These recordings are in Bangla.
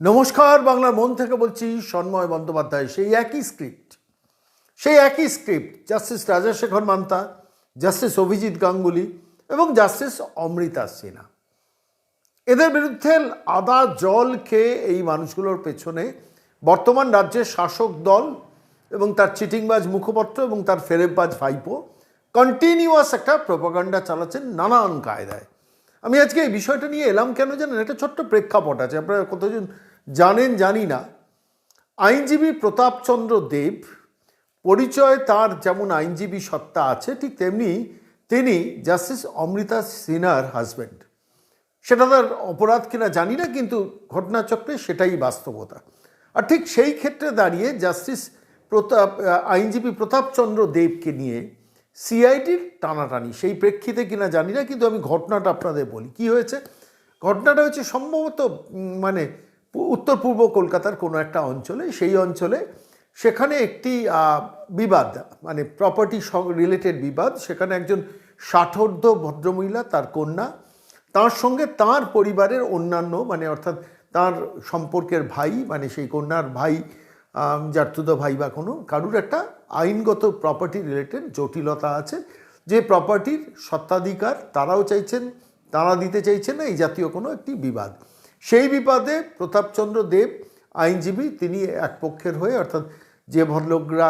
নমস্কার, বাংলার মন থেকে বলছি সন্ময় বন্দ্যোপাধ্যায়, সেই একই স্ক্রিপ্ট সেই একই script justice Rajashekhar Mantha justice Abhijit Ganguly এবং জাস্টিস অমৃতা সিনহা এদের বিরুদ্ধে আদা জল খেয়ে এই মানুষগুলোর পেছনে বর্তমান রাজ্যের শাসক দল এবং তার চিটিংবাজ মুখপত্র এবং তার ফেরেববাজ ভাইপো কন্টিনিউয়াস একটা প্রোপাগান্ডা চালাচ্ছেন নানান কায়দায়। আমি আজকে এই বিষয়টা নিয়ে এলাম কেন জানেন? একটা ছোট্ট প্রেক্ষাপট আছে। আপনারা কতজন জানেন, জানি না। আইনজীবী প্রতাপচন্দ্র দেব পরিচয় তার যেমন আইনজীবী সত্তা আছে, ঠিক তেমনি তিনি জাস্টিস অমৃতা সিনহার হাজব্যান্ড সেটা তার অপরাধ কিনা জানি না, কিন্তু ঘটনাচক্রে সেটাই বাস্তবতা। আর ঠিক সেই ক্ষেত্রে দাঁড়িয়ে জাস্টিস প্রতাপ, আইনজীবী প্রতাপচন্দ্র দেবকে নিয়ে সিআইডির টানাটানি, সেই প্রেক্ষিতে কিনা জানি না, কিন্তু আমি ঘটনাটা আপনাদের বলি। কি হয়েছে? ঘটনাটা হচ্ছে সম্ভবত মানে উত্তর পূর্ব কলকাতার কোনো একটা অঞ্চলে, সেই অঞ্চলে সেখানে একটি বিবাদ মানে প্রপার্টি রিলেটেড বিবাদ, সেখানে একজন ষাঠর্ধ ভদ্রমহিলা, তার কন্যা, তার সঙ্গে তার পরিবারের অন্যান্য মানে অর্থাৎ তার সম্পর্কের ভাই মানে সেই কন্যার ভাই জাতুতো ভাই বা কোনো, কারুর একটা আইনগত প্রপার্টি রিলেটেড জটিলতা আছে, যে প্রপার্টির সত্ত্বাধিকার তারাও চাইছেন, তারা দিতে চাইছেন না, এই জাতীয় কোনো একটি বিবাদ। সেই বিবাদে প্রতাপচন্দ্র দেব আইনজীবী তিনি এক পক্ষের হয়ে, অর্থাৎ যে ভদ্রলোকরা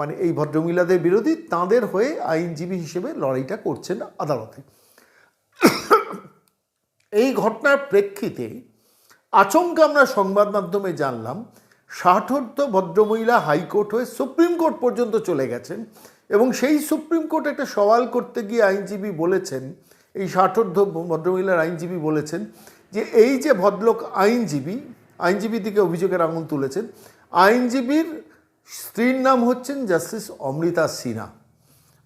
মানে এই ভদ্রমহিলাদের বিরোধী, তাঁদের হয়ে আইনজীবী হিসেবে লড়াইটা করছেন আদালতে। এই ঘটনার প্রেক্ষিতে আচমকা আমরা সংবাদ মাধ্যমে জানলাম ষাঠর্ধ ভদ্রমহিলা হাইকোর্ট হয়ে সুপ্রিম কোর্ট পর্যন্ত চলে গেছেন এবং সেই সুপ্রিম কোর্ট একটা সওয়াল করতে গিয়ে আইনজীবী বলেছেন, এই ষাঠর্ধ ভদ্রমহিলার আইনজীবী বলেছেন যে এই যে ভদ্রলোক আইনজীবী আইনজীবী দিকে অভিযোগের আঙুল তুলেছেন, আইনজীবীর স্ত্রীর নাম হচ্ছেন জাস্টিস অমৃতা সিনহা।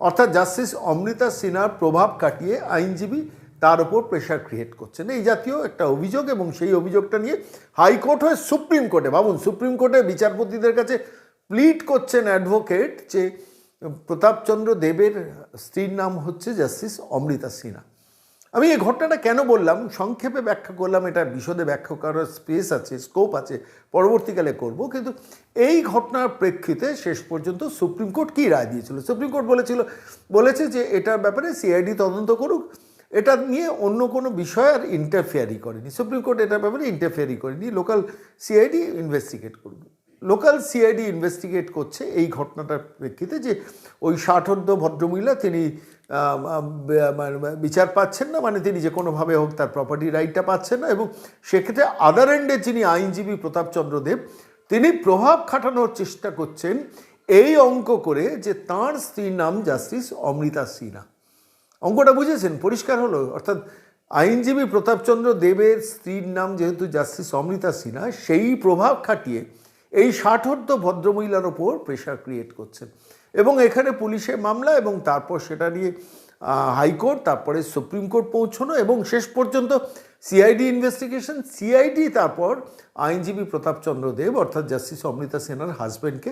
অর্থাৎ জাস্টিস অমৃতা সিনহার প্রভাব কাটিয়ে আইনজীবী তার উপর প্রেশার ক্রিয়েট করছেন। এই জাতীয় একটা অভিযোগ এবং সেই অভিযোগটা নিয়ে হাইকোর্ট হয়ে সুপ্রিম কোর্টে। ভাবুন, সুপ্রিম কোর্টে বিচারপতিদের কাছে প্লিট করছেন অ্যাডভোকেট যে প্রতাপচন্দ্র দেবের স্ত্রীর নাম হচ্ছে জাস্টিস অমৃতা সিনহা। আমি এই ঘটনাটা কেন বললাম? সংক্ষেপে ব্যাখ্যা করলাম, এটা বিশদে ব্যাখ্যা করার স্পেস আছে স্কোপ আছে, পরবর্তীকালে করব। কিন্তু এই ঘটনার প্রেক্ষিতে শেষ পর্যন্ত সুপ্রিম কোর্ট কী রায় দিয়েছিল? সুপ্রিম কোর্ট বলেছিল, বলেছে যে এটার ব্যাপারে সিআইডি তদন্ত করুক, এটা নিয়ে অন্য কোনো বিষয় আর ইন্টারফেয়ারি করেনি। সুপ্রিম কোর্ট এটার ব্যাপারে ইন্টারফেয়ারি করেনি লোকাল সিআইডি ইনভেস্টিগেট করুক। লোকাল সিআইডি ইনভেস্টিগেট করছে এই ঘটনাটার প্রেক্ষিতে যে ওই ষাঠর্ধ ভদ্রমহিলা, তিনি বিচার পাচ্ছেন না মানে তিনি যে কোনোভাবে হোক তার প্রপার্টি রাইটটা পাচ্ছেন না এবং সেক্ষেত্রে আদার এন্ডে যিনি আইনজীবী প্রতাপচন্দ্র দেব, তিনি প্রভাব খাটানোর চেষ্টা করছেন এই অঙ্ক করে যে তার স্ত্রীর নাম জাস্টিস অমৃতা সিনহা। অঙ্কটা বুঝেছেন? পরিষ্কার হলো। অর্থাৎ আইনজীবী প্রতাপচন্দ্র দেবের স্ত্রীর নাম যেহেতু জাস্টিস অমৃতা সিনহা, সেই প্রভাব খাটিয়ে এই ষাঠর্ধ ভদ্রমহিলার ওপর প্রেশার ক্রিয়েট করছেন। এবং এখানে পুলিশে মামলা এবং তারপর সেটা নিয়ে হাইকোর্ট, তারপরে সুপ্রিম কোর্ট পৌঁছনো এবং শেষ পর্যন্ত সিআইডি ইনভেস্টিগেশন, সিআইডি তারপর আইনজীবী প্রতাপচন্দ্র দেব, অর্থাৎ জাস্টিস অমৃতা সেনার হাজব্যান্ডকে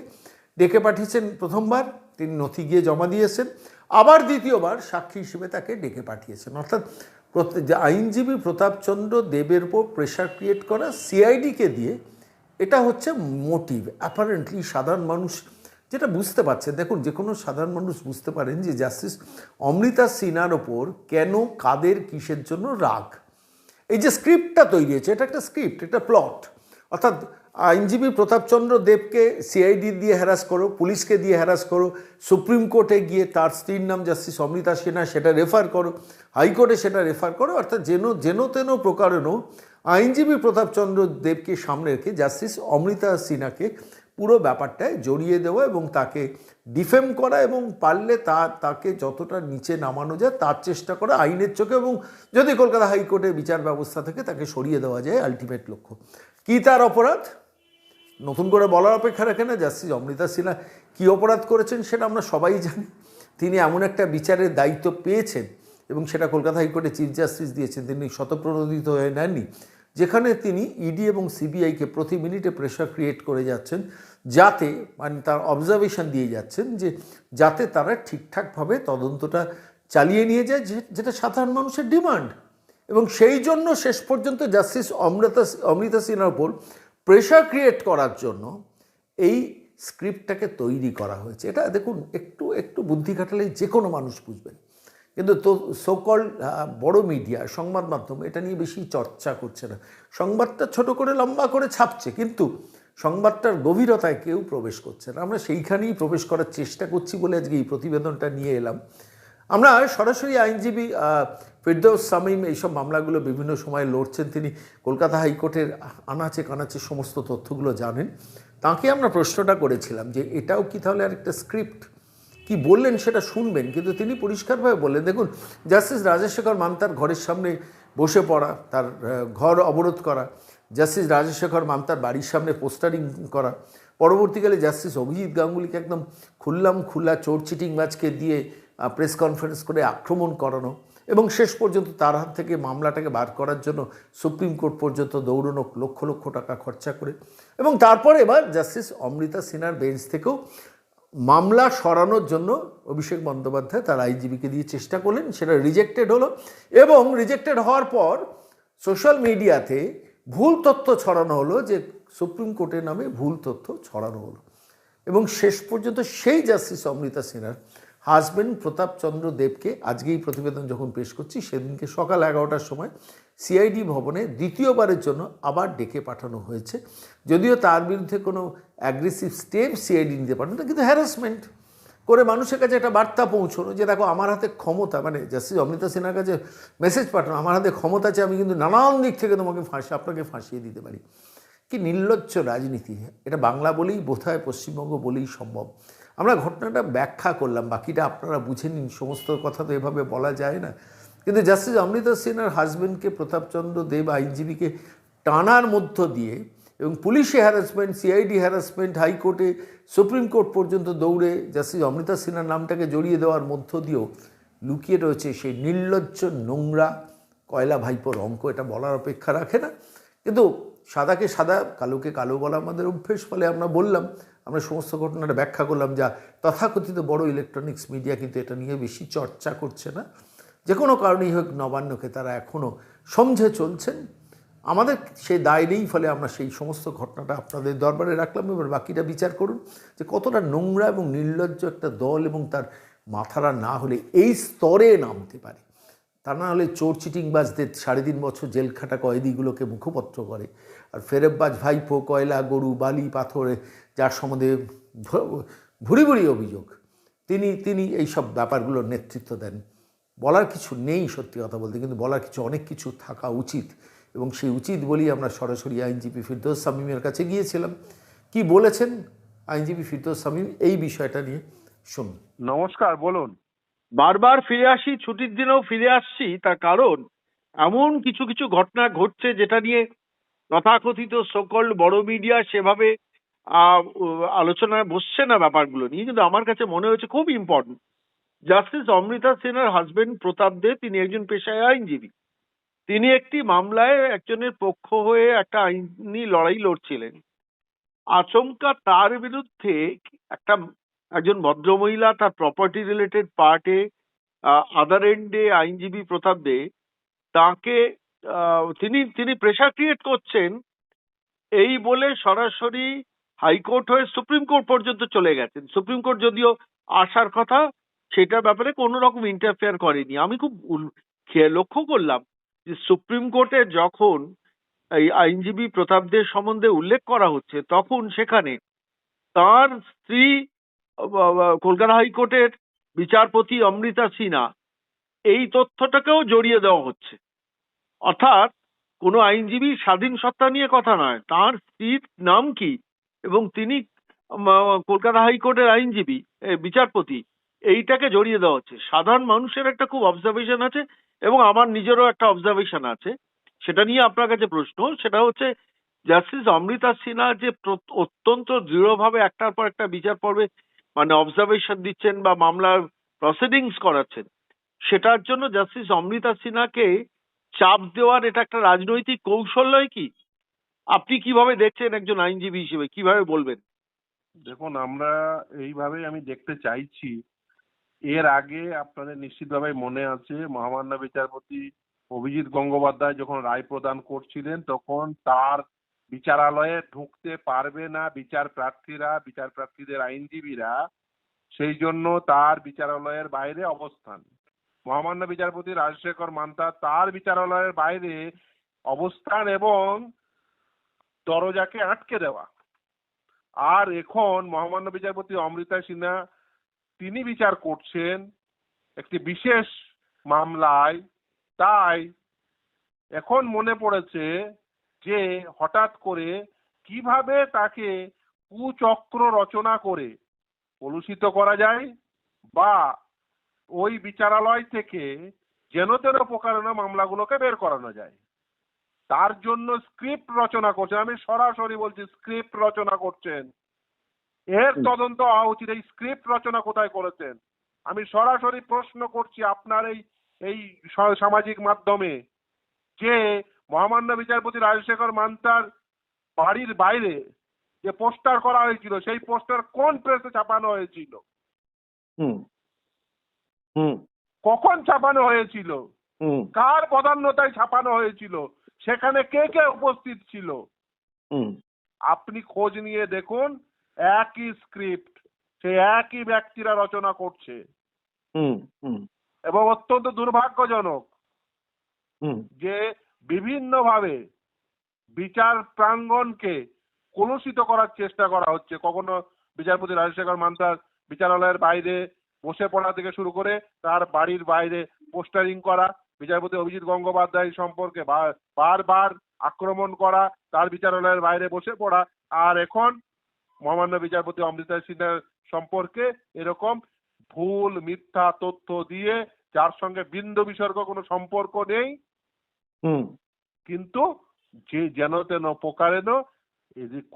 ডেকে পাঠিয়েছেন প্রথমবার। তিনি নথি গিয়ে জমা দিয়েছেন। আবার দ্বিতীয়বার সাক্ষী হিসেবে তাকে ডেকে পাঠিয়েছেন। অর্থাৎ আইনজীবী প্রতাপচন্দ্র দেবের উপর প্রেশার ক্রিয়েট করা সিআইডিকে দিয়ে, এটা হচ্ছে মোটিভ অ্যাপারেন্টলি সাধারণ মানুষ যেটা বুঝতে পারছেন, দেখুন যে কোনো সাধারণ মানুষ বুঝতে পারেন যে জাস্টিস অমৃতা সিনহার ওপর কেন কাদের কিসের জন্য রাগ? এই যে স্ক্রিপ্টটা তৈরি হয়েছে, এটা একটা স্ক্রিপ্ট এটা প্লট। অর্থাৎ আইনজীবী প্রতাপচন্দ্র দেবকে সিআইডি দিয়ে হ্যারাস করো, পুলিশকে দিয়ে হ্যারাস করো, সুপ্রিম কোর্টে গিয়ে তার স্ত্রীর নাম জাস্টিস অমৃতা সিনহা সেটা রেফার করো, হাইকোর্টে সেটা রেফার করো, অর্থাৎ যেন যেন তেন প্রকারেণ আইনজীবী প্রতাপচন্দ্র দেবকে সামনে রেখে জাস্টিস অমৃতা সিনহাকে পুরো ব্যাপারটায় জড়িয়ে দেওয়া এবং তাকে ডিফেম করা এবং পারলে তা, তাকে যতটা নিচে নামানো যায় তার চেষ্টা করা আইনের চোখে এবং যদি কলকাতা হাইকোর্টের বিচার ব্যবস্থা থেকে তাকে সরিয়ে দেওয়া যায় আলটিমেট লক্ষ্য। কী তার অপরাধ? নতুন করে বলার অপেক্ষা রাখে না জাস্টিস অমৃতা সিনহা কী অপরাধ করেছেন সেটা আমরা সবাই জানি। তিনি এমন একটা বিচারের দায়িত্ব পেয়েছেন এবং সেটা কলকাতা হাইকোর্টে চিফ জাস্টিস দিয়েছেন, তিনি শতপ্রণোদিত হয়ে নেননি। যেখানে তিনি ইডি এবং সিবিআইকে প্রতি মিনিটে প্রেশার ক্রিয়েট করে যাচ্ছেন, যাতে মানে তার অবজারভেশন দিয়ে যাচ্ছেন যে যাতে তারা ঠিকঠাকভাবে তদন্তটা চালিয়ে নিয়ে যায় যেটা সাধারণ মানুষের ডিমান্ড এবং সেই জন্য শেষ পর্যন্ত জাস্টিস অমৃতা অমৃতা সিনহার উপর প্রেশার ক্রিয়েট করার জন্য এই স্ক্রিপ্টটাকে তৈরি করা হয়েছে। এটা দেখুন, একটু একটু বুদ্ধি খাটালে যে কোনো মানুষ বুঝবেন। কিন্তু তো সোকল বড় মিডিয়া সংবাদ মাধ্যম, এটা নিয়ে বেশি চর্চা করছে না। সংবাদটা ছোট করে, লম্বা করে ছাপছে, কিন্তু সংবাদটার গভীরতায় কেউ প্রবেশ করছে না। আমরা সেইখানেই প্রবেশ করার চেষ্টা করছি বলে আজকে এই প্রতিবেদনটা নিয়ে এলাম। আমরা সরাসরি আইনজীবী ফিরদৌস সামিম এইসব মামলাগুলো বিভিন্ন সময় লড়ছেন। তিনি কলকাতা হাইকোর্টের আনাচে কানাচে সমস্ত তথ্যগুলো জানেন। তাকে আমরা প্রশ্নটা করেছিলাম যে, এটাও কি তাহলে আরেকটা স্ক্রিপ্ট কি বললেন সেটা শুনবেন, কিন্তু তিনি পরিষ্কারভাবে বললেন, দেখুন, জাস্টিস রাজশেখর মান্তার ঘরের সামনে বসে পড়া, তার ঘর অবরোধ করা, জাস্টিস রাজশেখর মান্তার বাড়ির সামনে পোস্টারিং করা, পরবর্তীকালে জাস্টিস অভিজিৎ গাঙ্গুলিকে একদম খুললাম খুল্লা চোর চিটিংবাজকে দিয়ে প্রেস কনফারেন্স করে আক্রমণ করানো এবং শেষ পর্যন্ত তার হাত থেকে মামলাটাকে বার করার জন্য সুপ্রিম কোর্ট পর্যন্ত দৌড়ানো লক্ষ লক্ষ টাকা খরচা করে এবং তারপরে এবার জাস্টিস অমৃতা সিনহার বেঞ্চ থেকেও মামলা সরানোর জন্য অভিষেক বন্দ্যোপাধ্যায় তার আইনজীবীকে দিয়ে চেষ্টা করলেন, সেটা রিজেক্টেড হলো এবং রিজেক্টেড হওয়ার পর সোশ্যাল মিডিয়াতে ভুল তথ্য ছড়ানো হলো যে সুপ্রিম কোর্টের নামে ভুল তথ্য ছড়ানো হলো। এবং শেষ পর্যন্ত সেই জাস্টিস অমৃতা সিনহার হাজবেন্ড প্রতাপ চন্দ্র দেবকে আজকে এই প্রতিবেদন যখন পেশ করছি, সেদিনকে সকাল এগারোটার সময় সিআইডি ভবনে দ্বিতীয়বারের জন্য আবার ডেকে পাঠানো হয়েছে। যদিও তার বিরুদ্ধে কোনো অ্যাগ্রেসিভ স্টেপ সিআইডি নিতে পারে না কিন্তু হ্যারাসমেন্ট করে মানুষের কাছে একটা বার্তা পৌঁছানো যে, দেখো, আমার হাতে ক্ষমতা মানে জাস্টিস অমৃতা সিনহার কাছে মেসেজ পাঠানো, আমার হাতে ক্ষমতা আছে, আমি কিন্তু নানান দিক থেকে তোমাকে ফাঁসি, আপনাকে ফাঁসিয়ে দিতে পারি। কি নির্লজ্জ রাজনীতি, এটা বাংলা বলেই, বোধহয় পশ্চিমবঙ্গ বলেই সম্ভব। আমরা ঘটনাটা ব্যাখ্যা করলাম, বাকিটা আপনারা বুঝে নিন, সমস্ত কথা তো এভাবে বলা যায় না। কিন্তু জাস্টিস অমৃতা সিনহার হাজব্যান্ডকে প্রতাপচন্দ্র দেব আইনজীবীকে টানার মধ্য দিয়ে এবং পুলিশি হ্যারাসমেন্ট সিআইডি হ্যারাসমেন্ট হাইকোর্টে, সুপ্রিম কোর্ট পর্যন্ত দৌড়ে জাস্টিস অমৃতা সিনহার নামটাকে জড়িয়ে দেওয়ার মধ্য দিয়েও লুকিয়ে রয়েছে সেই নির্লজ্জ নোংরা কয়লা ভাইপোর অঙ্ক। এটা বলার অপেক্ষা রাখে না। কিন্তু সাদাকে সাদা, কালোকে কালো বলা আমাদের অভ্যেস, ফলে আমরা বললাম, আমরা সমস্ত ঘটনাটা ব্যাখ্যা করলাম যা তথাকথিত বড় ইলেকট্রনিক্স মিডিয়া কিন্তু এটা নিয়ে বেশি চর্চা করছে না। যে কোনো কারণেই হোক নবান্নকে তারা এখনও সমঝে চলছেন। আমাদের সেই দায় নেই ফলে আমরা সেই সমস্ত ঘটনাটা আপনাদের দরবারে রাখলাম। এবার বাকিটা বিচার করুন যে কতটা নোংরা এবং নির্লজ্জ একটা দল এবং তার মাথারা না হলে এই স্তরে নামতে পারে। তা না হলে চোর, চিটিংবাজদের সাড়ে তিন বছর জেল খাটা কয়েদিগুলোকে মুখপত্র করে। আর ফেরেববাজ, ভাইপো, কয়লা, গরু, বালি, পাথরে যার সম্বন্ধে ভুরি ভুরি অভিযোগ, তিনি তিনি এই সব ব্যাপারগুলোর নেতৃত্ব দেন। বলার কিছু নেই সত্যি কথা বলতে, কিন্তু বলার কিছু, অনেক কিছু থাকা উচিত। এবং সেই উচিত বলেই আমরা সরাসরি আইনজীবী ফিরদৌস সামিমের কাছে গিয়েছিলাম। কি বলেছেন আইনজীবী ফিরদৌস সামিম এই বিষয়টা নিয়ে? শুনুন। নমস্কার, বলুন। বারবার ফিরে আসি, ছুটির দিনেও ফিরে আসছি, তার কারণ এমন কিছু কিছু ঘটনা ঘটছে যেটা নিয়ে তথাকথিত সকল বড় মিডিয়া সেভাবে আলোচনায় বসছে না ব্যাপারগুলো নিয়ে, কিন্তু আমার কাছে মনে হয়েছে খুব ইম্পর্টেন্ট জাস্টিস অমৃতা সেনের হাজবেন্ড প্রতাপ দে, তিনি একজন পেশায় আইনজীবী। তিনি একটি মামলায় একজনের পক্ষ হয়ে একটা আইনি লড়াই লড়ছিলেন। আচমকা তার বিরুদ্ধে একটা একজন ভদ্রমহিলা তার প্রপার্টি রিলেটেড পার্টে আদার এন্ডে আইনজীবী প্রতাপ দে, তাকে তিনি তিনি প্রেশার ক্রিয়েট করছেন, এই বলে সরাসরি হাইকোর্ট হয়ে সুপ্রিম কোর্ট পর্যন্ত চলে গেছেন। সুপ্রিম কোর্ট যদিও আসার কথা সেটার ব্যাপারে কোনো রকম ইন্টারফেয়ার করেনি। আমি খুব লক্ষ্য করলাম যে সুপ্রিম কোর্টে যখন এই আইনজীবী প্রতাপদের সম্বন্ধে উল্লেখ করা হচ্ছে, তখন সেখানে তার স্ত্রী কলকাতা হাইকোর্টের বিচারপতি অমৃতা সিনহা এই তথ্যটাকেও জড়িয়ে দেওয়া হচ্ছে। অর্থাৎ কোনো আইনজীবী স্বাধীন সত্তা নিয়ে কথা নয়, তার স্ত্রীর নাম কি এবং তিনি কলকাতা হাইকোর্টের আইনজীবী বিচারপতি এইটাকে জড়িয়ে দেওয়া হচ্ছে। সাধারণ মানুষের একটা খুব অবজারভেশন আছে এবং আমার নিজেরও একটা অবজারভেশন আছে। সেটা নিয়ে আপনার কাছে প্রশ্ন, সেটা হচ্ছে জাস্টিস অমৃতা সিনহা যে অত্যন্ত দৃঢ়ভাবে একটার পর একটা বিচার পর্বে মানে অবজারভেশন দিচ্ছেন বা মামলার প্রসিডিংস করাচ্ছেন, সেটার জন্য জাস্টিস অমৃতা সিনহাকে চাপ দেওয়ার এটা একটা রাজনৈতিক কৌশল নয় কি? আপনি কীভাবে দেখছেন একজন আইনজীবী হিসেবে? কীভাবে বলবেন? দেখুন, আমরা এইভাবেই আমি দেখতে চাইছি এর আগে আপনাদের নিশ্চিতভাবে মনে আছে, মহামান্য বিচারপতি অভিজিৎ গঙ্গোপাধ্যায় যখন রায় প্রদান করছিলেন, তখন তার বিচারালয়ে ঢুকতে পারবে না বিচার প্রার্থীরা, বিচার প্রার্থীদের আইনজীবীরা। সেই জন্য তার বিচারালয়ের বাইরে অবস্থান। মহামান্য বিচারপতি রাজশেখর মান্তা তার বিচারালয়ের বাইরে অবস্থান এবং দরজাকে আটকে দেওয়া। আর এখন মহামান্য বিচারপতি অমৃতা সিনহা তিনি বিচার করছেন একটি বিশেষ মামলায়। তাই এখন মনে পড়েছে যে হঠাৎ করে কীভাবে তাকে কুচক্র রচনা করে কলুষিত করা যায় বা ওই বিচারালয় থেকে যেন তেন প্রকারণা মামলাগুলোকে বের করানো যায়। তার জন্য স্ক্রিপ্ট রচনা করছেন। আমি সরাসরি বলছি, স্ক্রিপ্ট রচনা করছেন এর তদন্ত হওয়া উচিত। এই স্ক্রিপ্ট রচনা কোথায় করেছেন? আমি সরাসরি প্রশ্ন করছি আপনার এই এই সামাজিক মাধ্যমে যে মহামান্য বিচারপতি রাজশেখর মান্তার বাড়ির বাইরে যে পোস্টার করা হয়েছিল সেই পোস্টার কোন প্রেসে ছাপানো হয়েছিল? হুম। হুম। কখন ছাপানো হয়েছিল? কার প্রাধান্যতায় ছাপানো হয়েছিল? সেখানে কে কে উপস্থিত ছিল? হুম। আপনি খোঁজ নিয়ে দেখুন। একই স্ক্রিপ্ট সেই একই ব্যক্তিরা রচনা করছে। এবং অত্যন্ত দুর্ভাগ্যজনক যে বিভিন্নভাবে বিচার প্রাঙ্গণকে কলুষিত করার চেষ্টা করা হচ্ছে। কখনো বিচারপতি রাজশেখর মান্তার বিচারালয়ের বাইরে বসে পড়া থেকে শুরু করে তার বাড়ির বাইরে পোস্টারিং করা বিচারপতি অভিজিৎ গঙ্গোপাধ্যায় সম্পর্কে বারবার আক্রমণ করা তার বিচারালয়ের বাইরে বসে পড়া। আর এখন মহামান্য বিচারপতি অমৃতা সিনহার সম্পর্কে এরকম ভুল মিথ্যা তথ্য দিয়ে যার সঙ্গে বিন্দু বিসর্গ কোনো সম্পর্ক নেই। কিন্তু যে যেন তেন প্রকারেণ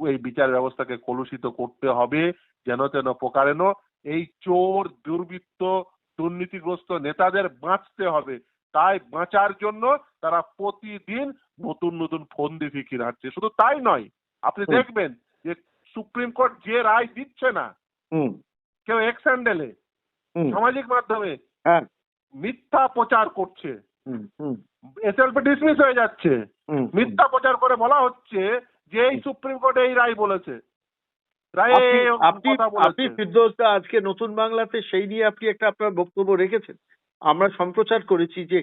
এই বিচার ব্যবস্থাকে কলুষিত করতে হবে যেন তেন প্রকারেণ এই চোর দুর্বৃত্ত দুর্নীতিগ্রস্ত নেতাদের বাঁচতে হবে। তাই বাঁচার জন্য তারা প্রতিদিন নতুন নতুন ফন্দি ফিকির হাঁটছে শুধু তাই নয় আপনি দেখবেন যে সুপ্রিম কোর্ট যে রায় দিচ্ছে না কেউ এক্স হ্যান্ডেলে সামাজিক মাধ্যমে হ্যাঁ। মিথ্যা প্রচার করছে। এসএলপি ডিসমিস হয়ে যাচ্ছে। মিথ্যা প্রচার করে বলা হচ্ছে যে এই সুপ্রিম কোর্ট এই রায় বলেছে। আপনি আপনি কথা আপনি বলেছে। ফিরদৌস দা আজকে নতুন বাংলাতে সেই নিয়ে আপনি একটা আপনার বক্তব্য রেখেছেন। আমরা সম্প্রচার করেছি যে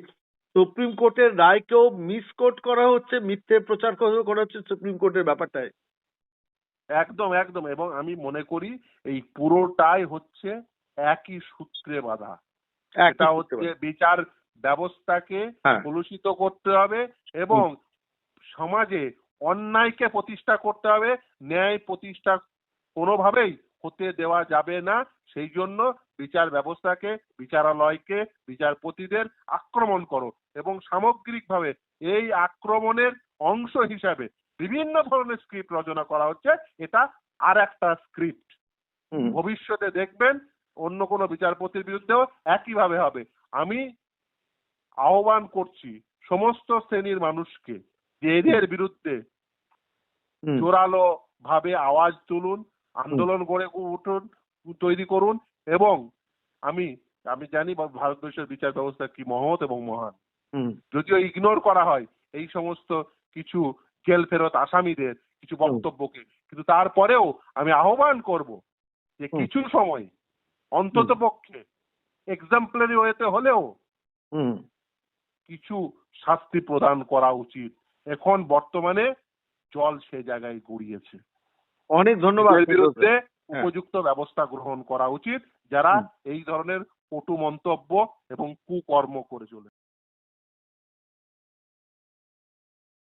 সুপ্রিম কোর্টের রায়কেও মিসকোট করা হচ্ছে মিথ্যে প্রচার করা করা হচ্ছে সুপ্রিম কোর্টের ব্যাপারটায়। একদম একদম। এবং আমি মনে করি এই পুরোটাই হচ্ছে একই সূত্রে বাঁধা। এটা হচ্ছে বিচার ব্যবস্থাকে হ্যাঁ। কলুষিত করতে হবে এবং সমাজে অন্যায়কে প্রতিষ্ঠা করতে হবে। ন্যায় প্রতিষ্ঠা কোনোভাবেই হতে দেওয়া যাবে না। সেই জন্য বিচার ব্যবস্থাকে বিচারালয়কে বিচারপতিদের আক্রমণ করো এবং সামগ্রিকভাবে এই আক্রমণের অংশ হিসাবে বিভিন্ন ধরনের স্ক্রিপ্ট রচনা করা হচ্ছে এটা আর একটা স্ক্রিপ্ট ভবিষ্যতে দেখবেন অন্য কোনো বিচারপতির বিরুদ্ধেও একইভাবে হবে। আমি আহ্বান করছি সমস্ত শ্রেণির মানুষকে যে এদের বিরুদ্ধে জোরালো ভাবে আওয়াজ তুলুন আন্দোলন গড়ে উঠুন তৈরি করুন এবং আমি আমি জানি ভারতবর্ষের বিচার ব্যবস্থা কি মহৎ এবং মহান। যদিও ইগনোর করা হয় এই সমস্ত কিছু জেল ফেরত আসামিদের কিছু বক্তব্যকে। কিন্তু তারপরেও আমি আহ্বান করব যে কিছু সময় অন্তত পক্ষে এক্সাম্পলারি ওয়েতে হলেও কিছু শাস্তি প্রদান করা উচিত। এখন বর্তমানে জল সে জায়গায় গড়িয়েছে। অনেক ধন্যবাদ। বিরুদ্ধে হ্যাঁ। উপযুক্ত ব্যবস্থা গ্রহণ করা উচিত। যারা এই ধরনের কটু মন্তব্য এবং কুকর্ম করে চলে